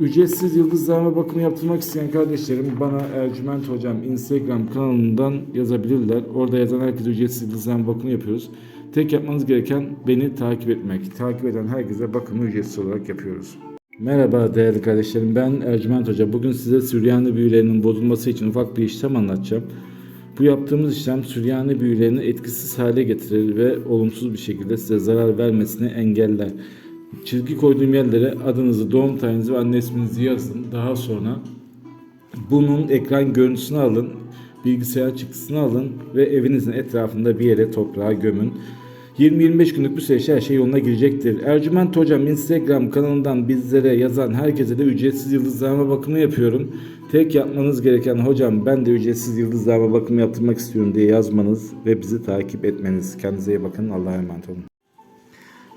Ücretsiz yıldızlama bakımı yaptırmak isteyen kardeşlerim bana Ercüment Hocam Instagram kanalından yazabilirler. Orada yazan herkese ücretsiz yıldızlama bakımı yapıyoruz. Tek yapmanız gereken beni takip etmek. Takip eden herkese bakımı ücretsiz olarak yapıyoruz. Merhaba değerli kardeşlerim ben Ercüment Hoca. Bugün size Süryani büyülerinin bozulması için ufak bir işlem anlatacağım. Bu yaptığımız işlem Süryani büyülerini etkisiz hale getirir ve olumsuz bir şekilde size zarar vermesini engeller. Çizgi koyduğum yerlere adınızı, doğum tarihinizi ve anne isminizi yazın. Daha sonra bunun ekran görüntüsünü alın, bilgisayar çıktısını alın ve evinizin etrafında bir yere toprağa gömün. 20-25 günlük bir süreçte her şey yoluna girecektir. Ercüment Hocam Instagram kanalından bizlere yazan herkese de ücretsiz yıldızlama bakımı yapıyorum. Tek yapmanız gereken hocam ben de ücretsiz yıldızlama bakımı yaptırmak istiyorum diye yazmanız ve bizi takip etmeniz. Kendinize iyi bakın. Allah'a emanet olun.